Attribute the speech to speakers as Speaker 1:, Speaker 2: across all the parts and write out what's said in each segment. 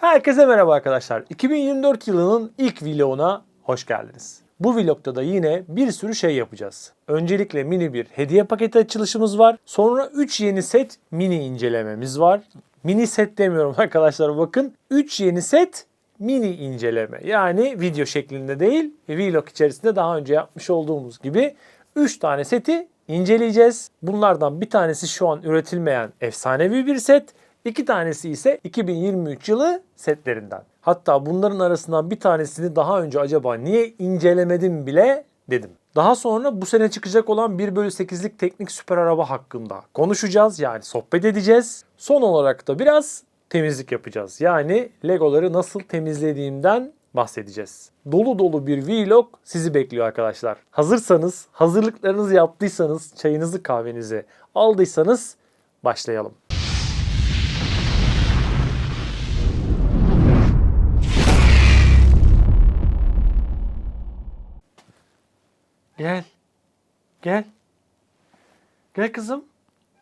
Speaker 1: Herkese merhaba arkadaşlar. 2024 yılının ilk vloguna hoş geldiniz. Bu vlogda da yine bir sürü şey yapacağız. Öncelikle mini bir hediye paketi açılışımız var. Sonra 3 yeni set mini incelememiz var. Mini set demiyorum arkadaşlar bakın. 3 yeni set mini inceleme. Yani video şeklinde değil, vlog içerisinde daha önce yapmış olduğumuz gibi 3 tane seti inceleyeceğiz. Bunlardan bir tanesi şu an üretilmeyen efsanevi bir set. İki tanesi ise 2023 yılı setlerinden. Hatta bunların arasından bir tanesini daha önce acaba niye incelemedim bile dedim. Daha sonra bu sene çıkacak olan 1 bölü 8'lik teknik süper araba hakkında konuşacağız. Yani sohbet edeceğiz. Son olarak da biraz temizlik yapacağız. Yani Legoları nasıl temizlediğimden bahsedeceğiz. Dolu dolu bir vlog sizi bekliyor arkadaşlar. Hazırsanız, hazırlıklarınızı yaptıysanız, çayınızı kahvenizi aldıysanız başlayalım. Gel. Gel. Gel kızım.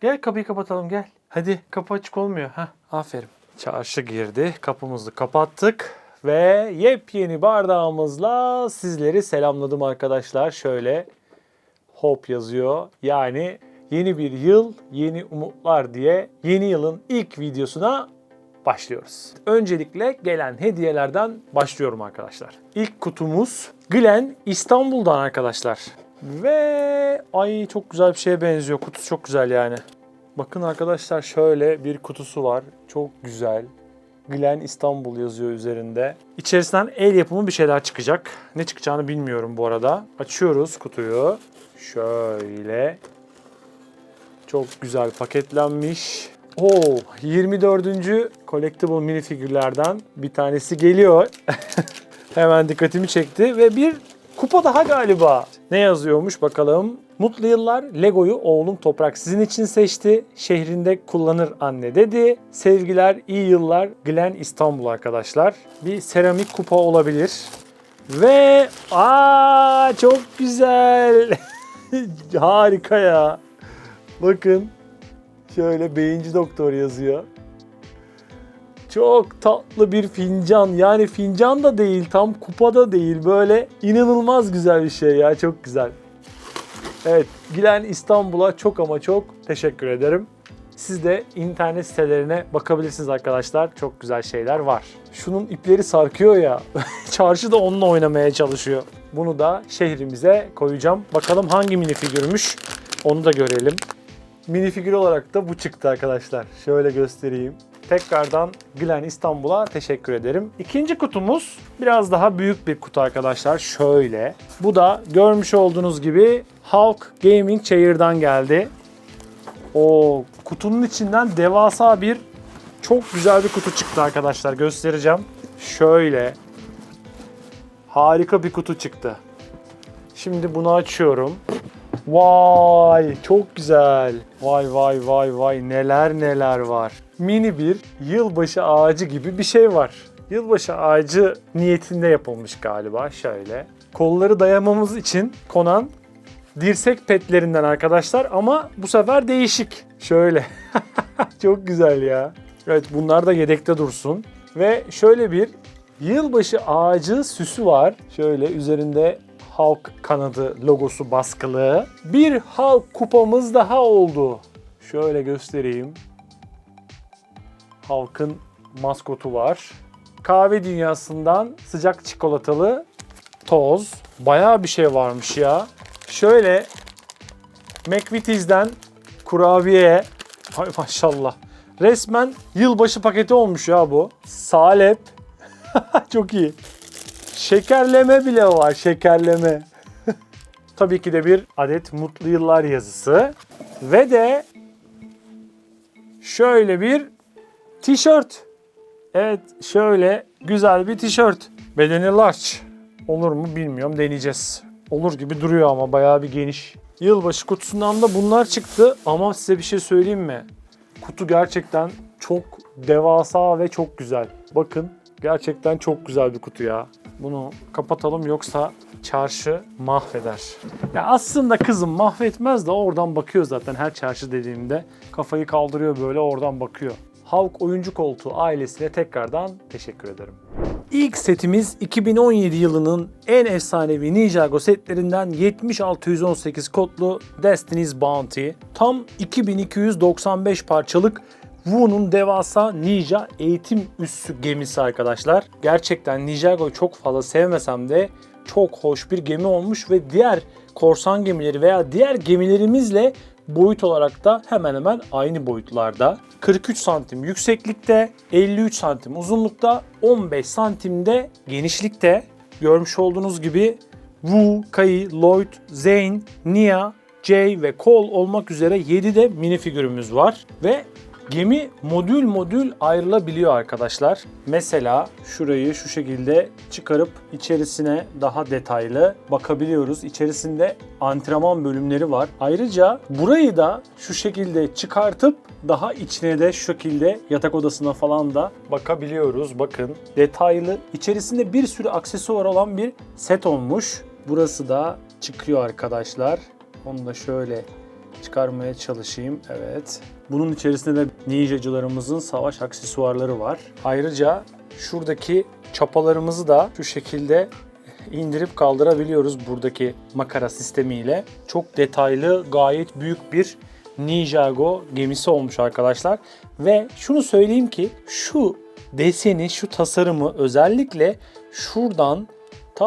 Speaker 1: Gel kapıyı kapatalım gel. Hadi kapı açık olmuyor. ha. Aferin. Çarşı girdi. Kapımızı kapattık. Ve yepyeni bardağımızla sizleri selamladım arkadaşlar. Şöyle hop yazıyor. Yani yeni bir yıl, yeni umutlar diye yeni yılın ilk videosuna başlıyoruz. Öncelikle gelen hediyelerden başlıyorum arkadaşlar. İlk kutumuz Glen İstanbul'dan arkadaşlar. Ve ay çok güzel bir şeye benziyor. Kutusu çok güzel yani. Bakın arkadaşlar şöyle bir kutusu var. Çok güzel. Glen İstanbul yazıyor üzerinde. İçerisinden el yapımı bir şeyler çıkacak. Ne çıkacağını bilmiyorum bu arada. Açıyoruz kutuyu. Şöyle. Çok güzel paketlenmiş. Oo, 24. collectible minifigürlerden bir tanesi geliyor. Hemen dikkatimi çekti ve bir kupa daha galiba. Ne yazıyormuş bakalım. Mutlu yıllar Lego'yu oğlum Toprak sizin için seçti. Şehrinde kullanır anne dedi. Sevgiler, iyi yıllar Glen İstanbul arkadaşlar. Bir seramik kupa olabilir. Ve aa çok güzel. Harika ya. Bakın Şöyle beyinci doktor yazıyor. Çok tatlı bir fincan. Yani fincan da değil, tam kupa da değil. Böyle inanılmaz güzel bir şey ya. Çok güzel. Evet, Gilen İstanbul'a çok ama çok teşekkür ederim. Siz de internet sitelerine bakabilirsiniz arkadaşlar. Çok güzel şeyler var. Şunun ipleri sarkıyor ya. Çarşı da onunla oynamaya çalışıyor. Bunu da şehrimize koyacağım. Bakalım hangi minifigürmüş. Onu da görelim. Minifigür olarak da bu çıktı arkadaşlar. Şöyle göstereyim. Tekrardan Glen İstanbul'a teşekkür ederim. İkinci kutumuz biraz daha büyük bir kutu arkadaşlar. Şöyle. Bu da görmüş olduğunuz gibi Hulk Gaming Chair'dan geldi. O kutunun içinden devasa bir çok güzel bir kutu çıktı arkadaşlar. Göstereceğim. Şöyle. Harika bir kutu çıktı. Şimdi bunu açıyorum. Vay çok güzel. Vay vay vay vay neler neler var. Mini bir yılbaşı ağacı gibi bir şey var. Yılbaşı ağacı niyetinde yapılmış galiba şöyle. Kolları dayamamız için konan dirsek petlerinden arkadaşlar ama bu sefer değişik. Şöyle. çok güzel ya. Evet bunlar da yedekte dursun. Ve şöyle bir yılbaşı ağacı süsü var. Şöyle üzerinde Hulk kanadı logosu baskılı. Bir Hulk kupamız daha oldu. Şöyle göstereyim. Hulk'ın maskotu var. Kahve dünyasından sıcak çikolatalı toz. Bayağı bir şey varmış ya. Şöyle McVitie's'den kurabiye. Hay maşallah. Resmen yılbaşı paketi olmuş ya bu. Salep. Çok iyi. Şekerleme bile var, şekerleme. Tabii ki de bir adet mutlu yıllar yazısı ve de şöyle bir tişört. Evet, şöyle güzel bir tişört. Bedeni large. Olur mu bilmiyorum, deneyeceğiz. Olur gibi duruyor ama bayağı bir geniş. Yılbaşı kutusundan da bunlar çıktı ama size bir şey söyleyeyim mi? Kutu gerçekten çok devasa ve çok güzel. Bakın gerçekten çok güzel bir kutu ya. Bunu kapatalım yoksa çarşı mahveder. Ya aslında kızım mahvetmez de oradan bakıyor zaten her çarşı dediğimde. Kafayı kaldırıyor böyle oradan bakıyor. Havk Oyuncu Koltuğu ailesine tekrardan teşekkür ederim. İlk setimiz 2017 yılının en efsanevi Ninjago setlerinden 7618 kodlu Destiny's Bounty. Tam 2295 parçalık Wu'nun devasa ninja eğitim üssü gemisi arkadaşlar. Gerçekten Ninjago'yu çok fazla sevmesem de çok hoş bir gemi olmuş ve diğer korsan gemileri veya diğer gemilerimizle boyut olarak da hemen hemen aynı boyutlarda. 43 santim yükseklikte, 53 santim uzunlukta, 15 santimde genişlikte. Görmüş olduğunuz gibi Wu, Kai, Lloyd, Zane, Nia, Jay ve Cole olmak üzere 7 de minifigürümüz var. Ve Gemi modül modül ayrılabiliyor arkadaşlar. Mesela şurayı şu şekilde çıkarıp içerisine daha detaylı bakabiliyoruz. İçerisinde antrenman bölümleri var. Ayrıca burayı da şu şekilde çıkartıp daha içine de şu şekilde yatak odasına falan da bakabiliyoruz. Bakın detaylı. İçerisinde bir sürü aksesuar olan bir set olmuş. Burası da çıkıyor arkadaşlar. Onu da şöyle çıkarmaya çalışayım. Evet. Bunun içerisinde de ninjacılarımızın savaş aksesuarları var. Ayrıca şuradaki çapalarımızı da şu şekilde indirip kaldırabiliyoruz buradaki makara sistemiyle. Çok detaylı, gayet büyük bir Ninjago gemisi olmuş arkadaşlar. Ve şunu söyleyeyim ki şu deseni, şu tasarımı özellikle şuradan ta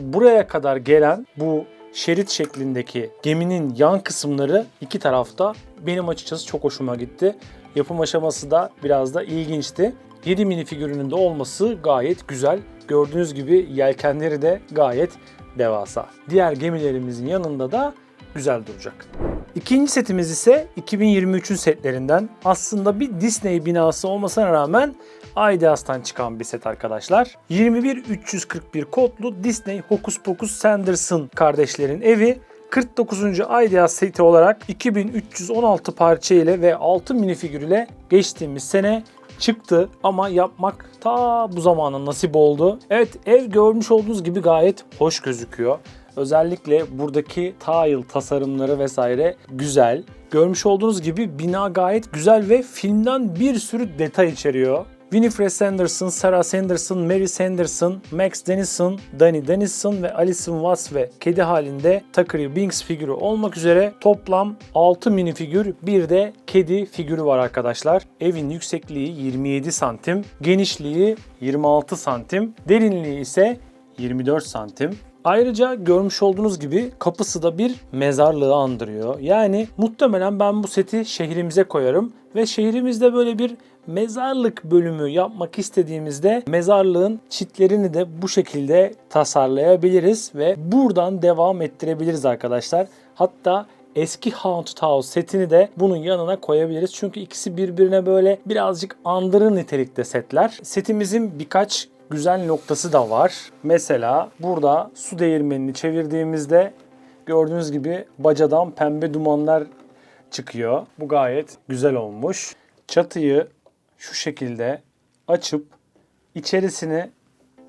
Speaker 1: buraya kadar gelen bu şerit şeklindeki geminin yan kısımları iki tarafta benim açıkçası çok hoşuma gitti. Yapım aşaması da biraz da ilginçti. 7 mini figürünün de olması gayet güzel. Gördüğünüz gibi yelkenleri de gayet devasa. Diğer gemilerimizin yanında da güzel duracak. İkinci setimiz ise 2023'ün setlerinden. Aslında bir Disney binası olmasına rağmen Ideas'tan çıkan bir set arkadaşlar. 21341 kodlu Disney Hocus Pocus Sanderson kardeşlerin evi 49. Ideas seti olarak 2316 parça ile ve 6 minifigür ile geçtiğimiz sene çıktı ama yapmak ta bu zamana nasip oldu. Evet ev görmüş olduğunuz gibi gayet hoş gözüküyor. Özellikle buradaki tile tasarımları vesaire güzel. Görmüş olduğunuz gibi bina gayet güzel ve filmden bir sürü detay içeriyor. Winifred Sanderson, Sarah Sanderson, Mary Sanderson, Max Dennison, Danny Dennison ve Alison Watts ve kedi halinde Tucker Binks figürü olmak üzere toplam 6 minifigür bir de kedi figürü var arkadaşlar. Evin yüksekliği 27 santim, genişliği 26 santim, derinliği ise 24 santim. Ayrıca görmüş olduğunuz gibi kapısı da bir mezarlığı andırıyor. Yani muhtemelen ben bu seti şehrimize koyarım ve şehrimizde böyle bir mezarlık bölümü yapmak istediğimizde mezarlığın çitlerini de bu şekilde tasarlayabiliriz ve buradan devam ettirebiliriz arkadaşlar. Hatta eski Haunted House setini de bunun yanına koyabiliriz. Çünkü ikisi birbirine böyle birazcık andırır nitelikte setler. Setimizin birkaç güzel noktası da var. Mesela burada su değirmenini çevirdiğimizde gördüğünüz gibi bacadan pembe dumanlar çıkıyor. Bu gayet güzel olmuş. Çatıyı şu şekilde açıp içerisini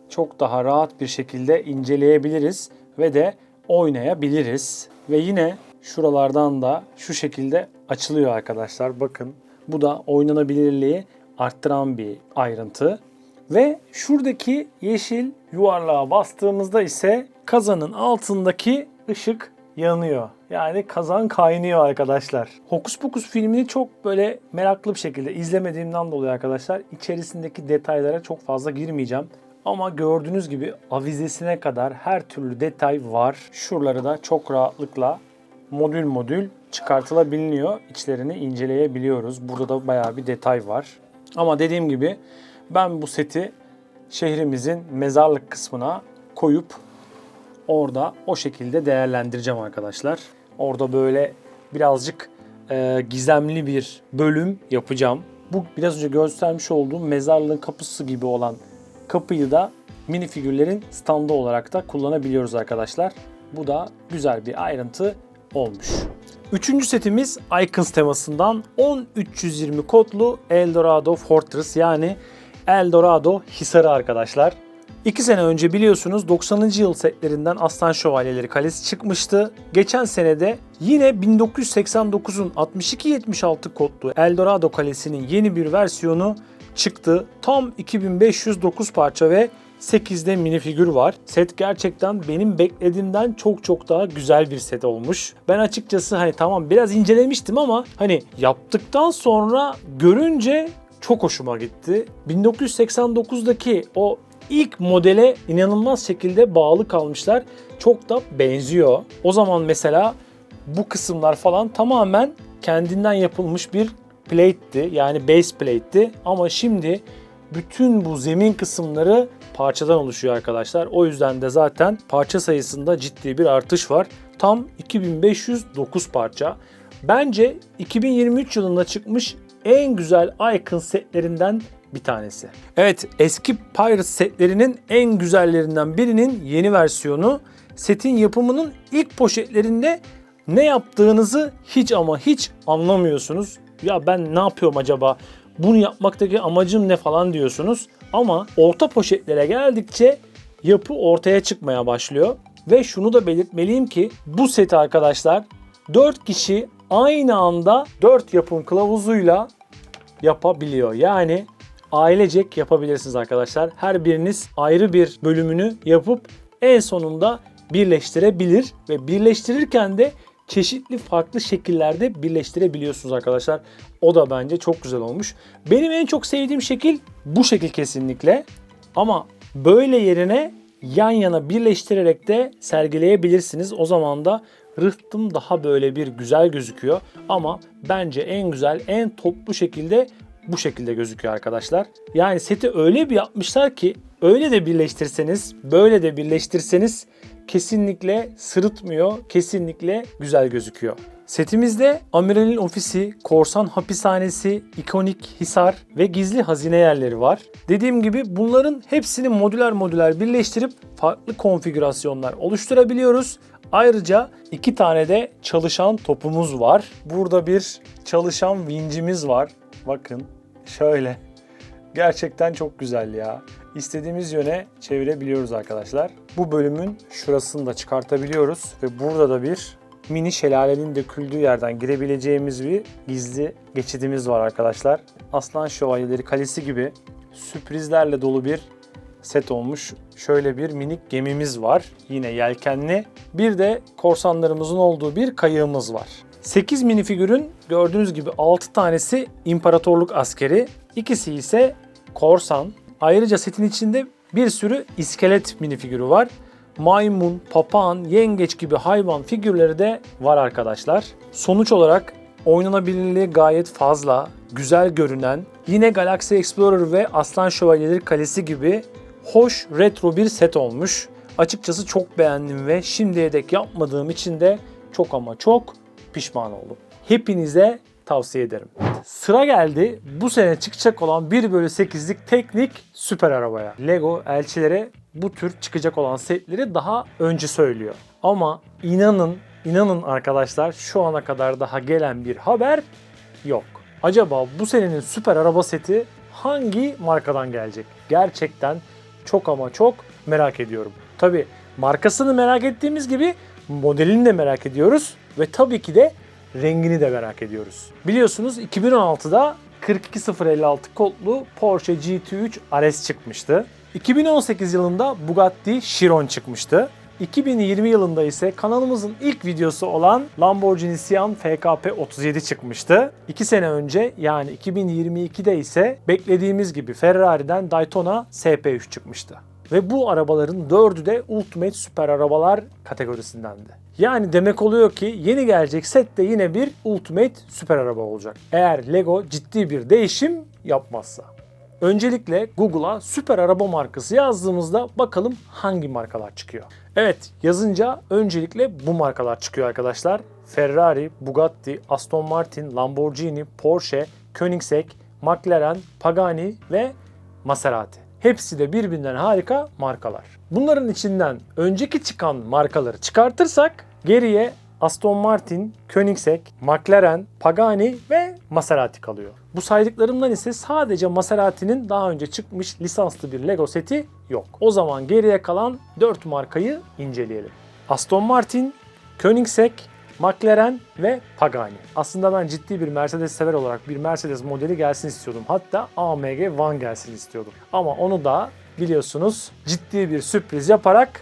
Speaker 1: çok daha rahat bir şekilde inceleyebiliriz ve de oynayabiliriz. Ve yine şuralardan da şu şekilde açılıyor arkadaşlar. Bakın bu da oynanabilirliği arttıran bir ayrıntı. Ve şuradaki yeşil yuvarlığa bastığımızda ise kazanın altındaki ışık yanıyor. Yani kazan kaynıyor arkadaşlar. Hokus Pokus filmini çok böyle meraklı bir şekilde izlemediğimden dolayı arkadaşlar içerisindeki detaylara çok fazla girmeyeceğim. Ama gördüğünüz gibi avizesine kadar her türlü detay var. Şuraları da çok rahatlıkla modül modül çıkartılabiliyor. İçlerini inceleyebiliyoruz. Burada da bayağı bir detay var. Ama dediğim gibi ben bu seti şehrimizin mezarlık kısmına koyup orada o şekilde değerlendireceğim arkadaşlar. Orada böyle birazcık e, gizemli bir bölüm yapacağım. Bu biraz önce göstermiş olduğum mezarlığın kapısı gibi olan kapıyı da minifigürlerin standı olarak da kullanabiliyoruz arkadaşlar. Bu da güzel bir ayrıntı olmuş. Üçüncü setimiz Icons temasından 10320 kodlu Eldorado Fortress yani Eldorado Hisarı arkadaşlar. İki sene önce biliyorsunuz 90. yıl setlerinden Aslan Şövalyeleri Kalesi çıkmıştı. Geçen senede yine 1989'un 6276 kodlu Eldorado Kalesi'nin yeni bir versiyonu çıktı. Tam 2509 parça ve 8'de minifigür var. Set gerçekten benim beklediğimden çok çok daha güzel bir set olmuş. Ben açıkçası hani tamam biraz incelemiştim ama hani yaptıktan sonra görünce çok hoşuma gitti. 1989'daki o ilk modele inanılmaz şekilde bağlı kalmışlar. Çok da benziyor. O zaman mesela bu kısımlar falan tamamen kendinden yapılmış bir plate'ti. Yani base plate'ti. Ama şimdi bütün bu zemin kısımları parçadan oluşuyor arkadaşlar. O yüzden de zaten parça sayısında ciddi bir artış var. Tam 2509 parça. Bence 2023 yılında çıkmış en güzel Icon setlerinden bir tanesi. Evet eski Pirates setlerinin en güzellerinden birinin yeni versiyonu. Setin yapımının ilk poşetlerinde ne yaptığınızı hiç ama hiç anlamıyorsunuz. Ya ben ne yapıyorum acaba? Bunu yapmaktaki amacım ne falan diyorsunuz. Ama orta poşetlere geldikçe yapı ortaya çıkmaya başlıyor. Ve şunu da belirtmeliyim ki bu seti arkadaşlar 4 kişi aynı anda 4 yapım kılavuzuyla yapabiliyor. Yani ailecek yapabilirsiniz arkadaşlar. Her biriniz ayrı bir bölümünü yapıp en sonunda birleştirebilir ve birleştirirken de çeşitli farklı şekillerde birleştirebiliyorsunuz arkadaşlar. O da bence çok güzel olmuş. Benim en çok sevdiğim şekil bu şekil kesinlikle. Ama böyle yerine yan yana birleştirerek de sergileyebilirsiniz. O zaman da rıhtım daha böyle bir güzel gözüküyor. Ama bence en güzel, en toplu şekilde bu şekilde gözüküyor arkadaşlar. Yani seti öyle bir yapmışlar ki öyle de birleştirseniz, böyle de birleştirseniz kesinlikle sırıtmıyor, kesinlikle güzel gözüküyor. Setimizde Amiral'in ofisi, korsan hapishanesi, ikonik hisar ve gizli hazine yerleri var. Dediğim gibi bunların hepsini modüler modüler birleştirip farklı konfigürasyonlar oluşturabiliyoruz. Ayrıca iki tane de çalışan topumuz var. Burada bir çalışan vincimiz var. Bakın şöyle. Gerçekten çok güzel ya. İstediğimiz yöne çevirebiliyoruz arkadaşlar. Bu bölümün şurasını da çıkartabiliyoruz ve burada da bir mini şelalenin döküldüğü yerden girebileceğimiz bir gizli geçidimiz var arkadaşlar. Aslan Şövalyeleri Kalesi gibi sürprizlerle dolu bir set olmuş. Şöyle bir minik gemimiz var. Yine yelkenli. Bir de korsanlarımızın olduğu bir kayığımız var. 8 minifigürün gördüğünüz gibi 6 tanesi imparatorluk askeri, ikisi ise korsan. Ayrıca setin içinde bir sürü iskelet minifigürü var. Maymun, papağan, yengeç gibi hayvan figürleri de var arkadaşlar. Sonuç olarak oynanabilirliği gayet fazla, güzel görünen, yine Galaxy Explorer ve Aslan Şövalyeleri Kalesi gibi hoş retro bir set olmuş. Açıkçası çok beğendim ve şimdiye dek yapmadığım için de çok ama çok pişman oldum. Hepinize tavsiye ederim. Sıra geldi bu sene çıkacak olan 1 bölü 8'lik teknik süper arabaya. Lego elçilere bu tür çıkacak olan setleri daha önce söylüyor. Ama inanın, inanın arkadaşlar şu ana kadar daha gelen bir haber yok. Acaba bu senenin süper araba seti hangi markadan gelecek? Gerçekten çok ama çok merak ediyorum. Tabi markasını merak ettiğimiz gibi modelini de merak ediyoruz ve tabii ki de rengini de merak ediyoruz. Biliyorsunuz 2016'da 42056 kodlu Porsche GT3 RS çıkmıştı. 2018 yılında Bugatti Chiron çıkmıştı. 2020 yılında ise kanalımızın ilk videosu olan Lamborghini Sian FKP 37 çıkmıştı. 2 sene önce yani 2022'de ise beklediğimiz gibi Ferrari'den Daytona SP3 çıkmıştı. Ve bu arabaların dördü de Ultimate Süper Arabalar kategorisindendi. Yani demek oluyor ki yeni gelecek set de yine bir Ultimate Süper Araba olacak. Eğer Lego ciddi bir değişim yapmazsa. Öncelikle Google'a süper araba markası yazdığımızda bakalım hangi markalar çıkıyor. Evet yazınca öncelikle bu markalar çıkıyor arkadaşlar. Ferrari, Bugatti, Aston Martin, Lamborghini, Porsche, Koenigsegg, McLaren, Pagani ve Maserati. Hepsi de birbirinden harika markalar. Bunların içinden önceki çıkan markaları çıkartırsak geriye Aston Martin, Koenigsegg, McLaren, Pagani ve Maserati kalıyor. Bu saydıklarımdan ise sadece Maserati'nin daha önce çıkmış lisanslı bir Lego seti yok. O zaman geriye kalan 4 markayı inceleyelim. Aston Martin, Koenigsegg, McLaren ve Pagani. Aslında ben ciddi bir Mercedes sever olarak bir Mercedes modeli gelsin istiyordum. Hatta AMG One gelsin istiyordum. Ama onu da biliyorsunuz ciddi bir sürpriz yaparak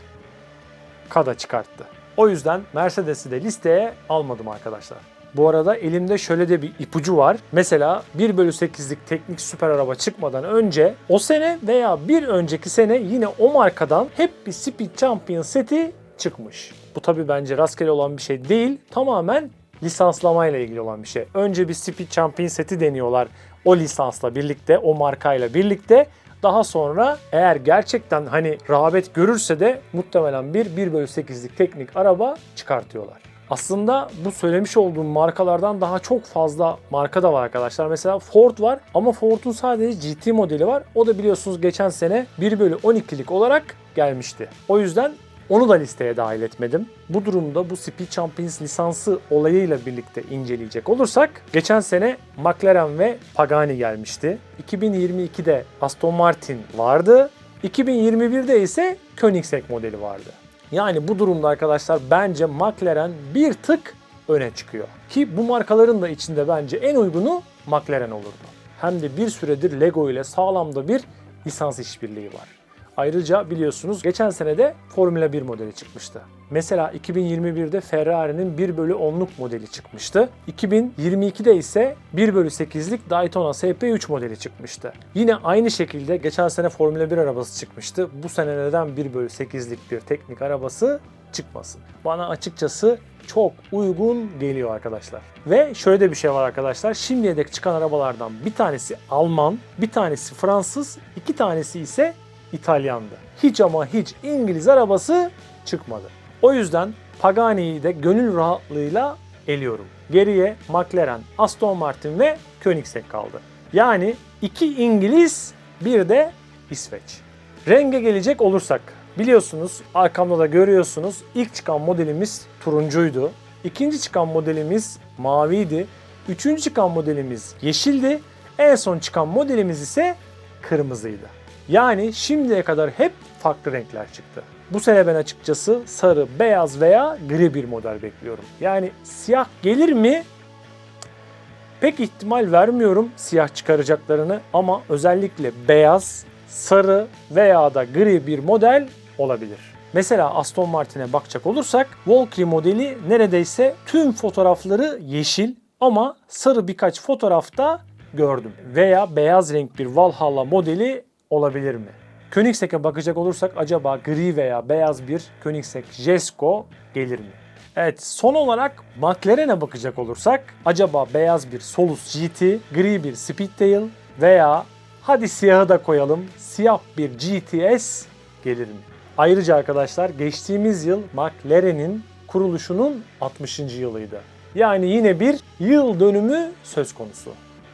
Speaker 1: Kada çıkarttı. O yüzden Mercedes'i de listeye almadım arkadaşlar. Bu arada elimde şöyle de bir ipucu var. Mesela 1 bölü 8'lik teknik süper araba çıkmadan önce o sene veya bir önceki sene yine o markadan hep bir Speed Champion seti çıkmış. Bu tabi bence rastgele olan bir şey değil. Tamamen lisanslamayla ilgili olan bir şey. Önce bir Speed Champion seti deniyorlar o lisansla birlikte, o markayla birlikte. Daha sonra eğer gerçekten hani rağbet görürse de muhtemelen bir 1 bölü 8'lik teknik araba çıkartıyorlar. Aslında bu söylemiş olduğum markalardan daha çok fazla marka da var arkadaşlar. Mesela Ford var ama Ford'un sadece GT modeli var. O da biliyorsunuz geçen sene 1 bölü 12'lik olarak gelmişti. O yüzden onu da listeye dahil etmedim. Bu durumda bu Speed Champions lisansı olayıyla birlikte inceleyecek olursak geçen sene McLaren ve Pagani gelmişti. 2022'de Aston Martin vardı. 2021'de ise Koenigsegg modeli vardı. Yani bu durumda arkadaşlar bence McLaren bir tık öne çıkıyor. Ki bu markaların da içinde bence en uygunu McLaren olurdu. Hem de bir süredir Lego ile sağlamda bir lisans işbirliği var. Ayrıca biliyorsunuz geçen sene de Formula 1 modeli çıkmıştı. Mesela 2021'de Ferrari'nin 1 bölü 10'luk modeli çıkmıştı. 2022'de ise 1 bölü 8'lik Daytona SP3 modeli çıkmıştı. Yine aynı şekilde geçen sene Formula 1 arabası çıkmıştı. Bu sene neden 1 bölü 8'lik bir teknik arabası çıkmasın? Bana açıkçası çok uygun geliyor arkadaşlar. Ve şöyle de bir şey var arkadaşlar. Şimdiye dek çıkan arabalardan bir tanesi Alman, bir tanesi Fransız, iki tanesi ise İtalyandı. Hiç ama hiç İngiliz arabası çıkmadı. O yüzden Pagani'yi de gönül rahatlığıyla eliyorum. Geriye McLaren, Aston Martin ve Koenigsegg kaldı. Yani iki İngiliz, bir de İsveç. Renge gelecek olursak biliyorsunuz arkamda da görüyorsunuz ilk çıkan modelimiz turuncuydu. İkinci çıkan modelimiz maviydi. Üçüncü çıkan modelimiz yeşildi. En son çıkan modelimiz ise kırmızıydı. Yani şimdiye kadar hep farklı renkler çıktı. Bu sene ben açıkçası sarı, beyaz veya gri bir model bekliyorum. Yani siyah gelir mi? Pek ihtimal vermiyorum siyah çıkaracaklarını ama özellikle beyaz, sarı veya da gri bir model olabilir. Mesela Aston Martin'e bakacak olursak Valkyrie modeli neredeyse tüm fotoğrafları yeşil ama sarı birkaç fotoğrafta gördüm. Veya beyaz renk bir Valhalla modeli olabilir mi? Koenigsegg'e bakacak olursak acaba gri veya beyaz bir Koenigsegg Jesko gelir mi? Evet son olarak McLaren'e bakacak olursak acaba beyaz bir Solus GT, gri bir Speedtail veya hadi siyahı da koyalım siyah bir GTS gelir mi? Ayrıca arkadaşlar geçtiğimiz yıl McLaren'in kuruluşunun 60. yılıydı. Yani yine bir yıl dönümü söz konusu.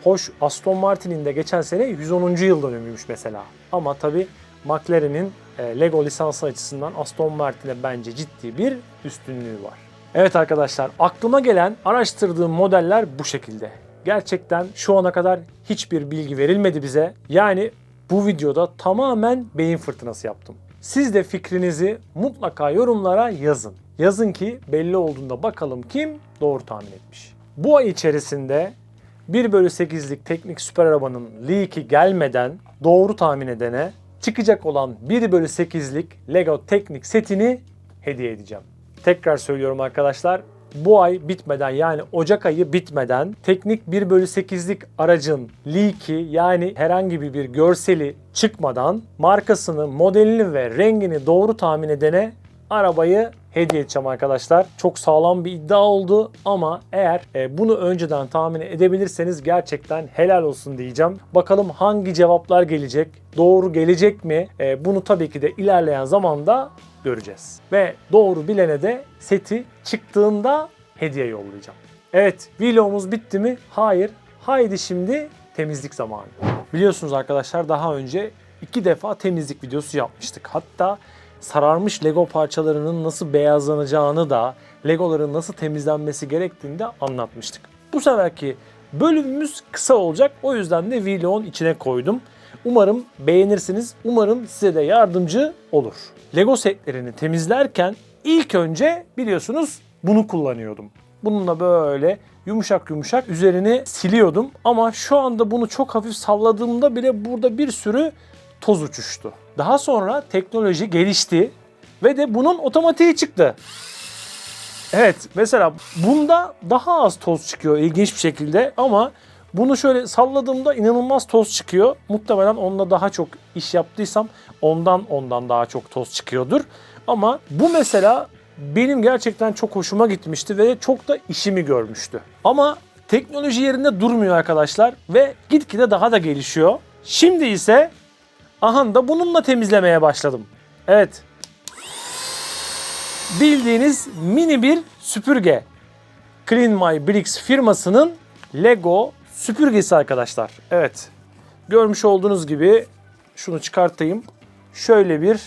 Speaker 1: Hoş Aston Martin'in de geçen sene 110. yıl dönümüymüş mesela. Ama tabi McLaren'in e, Lego lisansı açısından Aston Martin'e bence ciddi bir üstünlüğü var. Evet arkadaşlar aklıma gelen araştırdığım modeller bu şekilde. Gerçekten şu ana kadar hiçbir bilgi verilmedi bize. Yani bu videoda tamamen beyin fırtınası yaptım. Siz de fikrinizi mutlaka yorumlara yazın. Yazın ki belli olduğunda bakalım kim doğru tahmin etmiş. Bu ay içerisinde 1 bölü 8'lik teknik süper arabanın leak'i gelmeden doğru tahmin edene çıkacak olan 1 bölü 8'lik Lego teknik setini hediye edeceğim. Tekrar söylüyorum arkadaşlar bu ay bitmeden yani Ocak ayı bitmeden teknik 1 bölü 8'lik aracın leak'i yani herhangi bir görseli çıkmadan markasını, modelini ve rengini doğru tahmin edene arabayı hediye edeceğim arkadaşlar. Çok sağlam bir iddia oldu ama eğer e, bunu önceden tahmin edebilirseniz gerçekten helal olsun diyeceğim. Bakalım hangi cevaplar gelecek, doğru gelecek mi? E, bunu tabii ki de ilerleyen zamanda göreceğiz. Ve doğru bilene de seti çıktığında hediye yollayacağım. Evet vlogumuz bitti mi? Hayır. Haydi şimdi temizlik zamanı. Biliyorsunuz arkadaşlar daha önce iki defa temizlik videosu yapmıştık. Hatta sararmış Lego parçalarının nasıl beyazlanacağını da Legoların nasıl temizlenmesi gerektiğini de anlatmıştık. Bu seferki bölümümüz kısa olacak. O yüzden de vlogun içine koydum. Umarım beğenirsiniz. Umarım size de yardımcı olur. Lego setlerini temizlerken ilk önce biliyorsunuz bunu kullanıyordum. Bununla böyle yumuşak yumuşak üzerini siliyordum. Ama şu anda bunu çok hafif salladığımda bile burada bir sürü toz uçuştu. Daha sonra teknoloji gelişti ve de bunun otomatiği çıktı. Evet mesela bunda daha az toz çıkıyor ilginç bir şekilde ama bunu şöyle salladığımda inanılmaz toz çıkıyor. Muhtemelen onunla daha çok iş yaptıysam ondan ondan daha çok toz çıkıyordur. Ama bu mesela benim gerçekten çok hoşuma gitmişti ve çok da işimi görmüştü. Ama teknoloji yerinde durmuyor arkadaşlar ve gitgide daha da gelişiyor. Şimdi ise aha da bununla temizlemeye başladım. Evet bildiğiniz mini bir süpürge. Clean My Bricks firmasının Lego süpürgesi arkadaşlar. Evet. Görmüş olduğunuz gibi şunu çıkartayım. Şöyle bir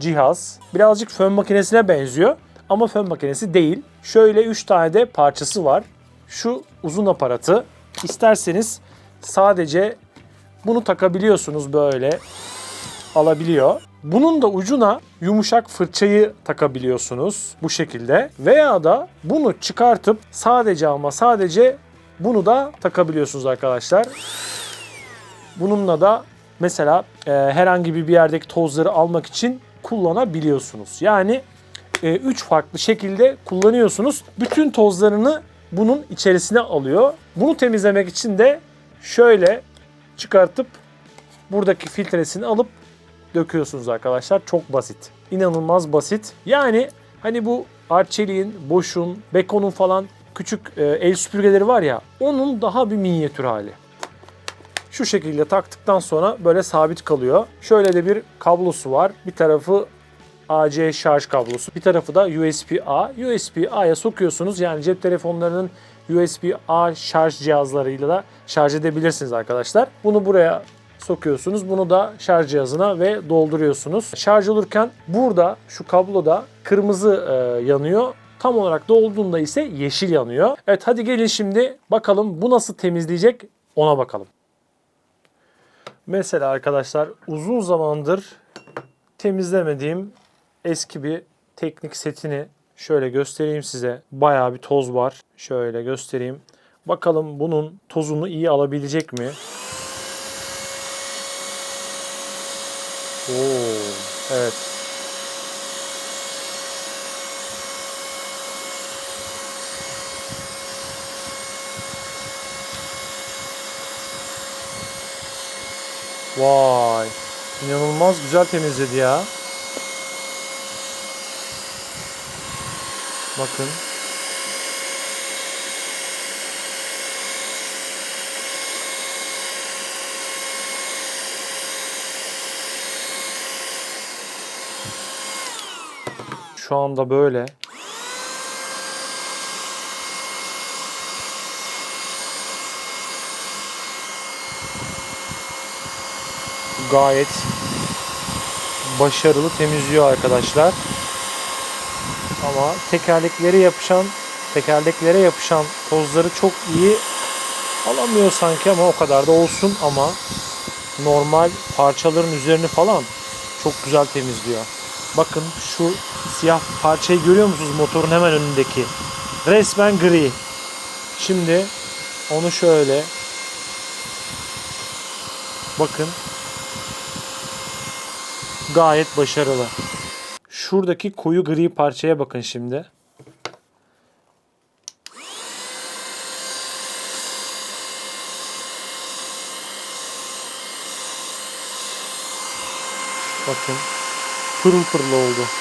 Speaker 1: cihaz. Birazcık fön makinesine benziyor ama fön makinesi değil. Şöyle 3 tane de parçası var. Şu uzun aparatı. İsterseniz sadece bunu takabiliyorsunuz böyle alabiliyor. Bunun da ucuna yumuşak fırçayı takabiliyorsunuz bu şekilde. Veya da bunu çıkartıp sadece ama sadece bunu da takabiliyorsunuz arkadaşlar. Bununla da mesela e, herhangi bir yerdeki tozları almak için kullanabiliyorsunuz. Yani 3 farklı şekilde kullanıyorsunuz. Bütün tozlarını bunun içerisine alıyor. Bunu temizlemek için de şöyle çıkartıp buradaki filtresini alıp döküyorsunuz arkadaşlar. Çok basit. İnanılmaz basit. Yani hani bu Arçelik'in, Bosch'un, Beko'nun falan küçük e, el süpürgeleri var ya onun daha bir minyatür hali. Şu şekilde taktıktan sonra böyle sabit kalıyor. Şöyle de bir kablosu var. Bir tarafı AC şarj kablosu. Bir tarafı da USB-A. USB-A'ya sokuyorsunuz. Yani cep telefonlarının USB-A şarj cihazlarıyla da şarj edebilirsiniz arkadaşlar. Bunu buraya sokuyorsunuz. Bunu da şarj cihazına ve dolduruyorsunuz. Şarj olurken burada şu kabloda kırmızı e, yanıyor. Tam olarak dolduğunda ise yeşil yanıyor. Evet hadi gelin şimdi bakalım bu nasıl temizleyecek ona bakalım. Mesela arkadaşlar uzun zamandır temizlemediğim eski bir teknik setini şöyle göstereyim size. Bayağı bir toz var. Şöyle göstereyim. Bakalım bunun tozunu iyi alabilecek mi? Oo, evet. Vay. İnanılmaz güzel temizledi ya. Bakın. Şu anda böyle. Gayet başarılı temizliyor arkadaşlar. Ama tekerleklere yapışan tekerleklere yapışan tozları çok iyi alamıyor sanki ama o kadar da olsun ama normal parçaların üzerini falan çok güzel temizliyor. Bakın şu siyah parçayı görüyor musunuz motorun hemen önündeki? Resmen gri. Şimdi onu şöyle bakın gayet başarılı. Şuradaki koyu gri parçaya bakın şimdi. Bakın pırıl pırıl oldu.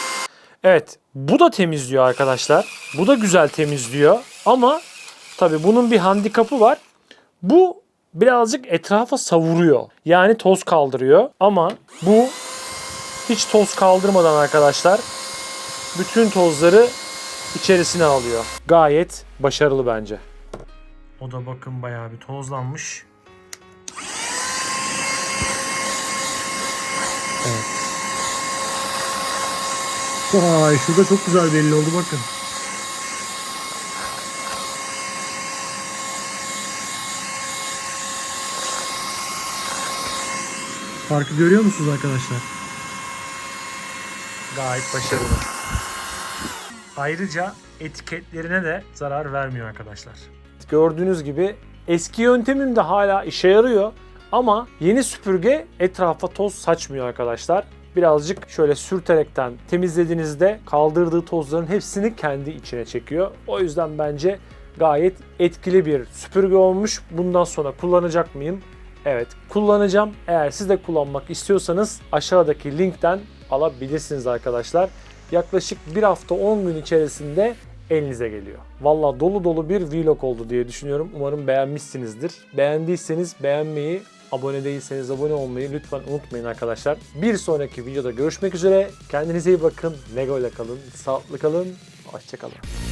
Speaker 1: Evet bu da temizliyor arkadaşlar. Bu da güzel temizliyor. Ama tabi bunun bir handikapı var. Bu birazcık etrafa savuruyor. Yani toz kaldırıyor. Ama bu hiç toz kaldırmadan arkadaşlar bütün tozları içerisine alıyor. Gayet başarılı bence. O da bakın bayağı bir tozlanmış. Evet. Vay şurada çok güzel belli oldu bakın. Farkı görüyor musunuz arkadaşlar? Gayet başarılı. Ayrıca etiketlerine de zarar vermiyor arkadaşlar. Gördüğünüz gibi eski yöntemim de hala işe yarıyor ama yeni süpürge etrafa toz saçmıyor arkadaşlar. Birazcık şöyle sürterekten temizlediğinizde kaldırdığı tozların hepsini kendi içine çekiyor. O yüzden bence gayet etkili bir süpürge olmuş. Bundan sonra kullanacak mıyım? Evet kullanacağım. Eğer siz de kullanmak istiyorsanız aşağıdaki linkten alabilirsiniz arkadaşlar. Yaklaşık bir hafta 10 gün içerisinde elinize geliyor. Valla dolu dolu bir vlog oldu diye düşünüyorum. Umarım beğenmişsinizdir. Beğendiyseniz beğenmeyi, abone değilseniz abone olmayı lütfen unutmayın arkadaşlar. Bir sonraki videoda görüşmek üzere. Kendinize iyi bakın. Lego ile kalın. Sağlıklı kalın. Hoşçakalın.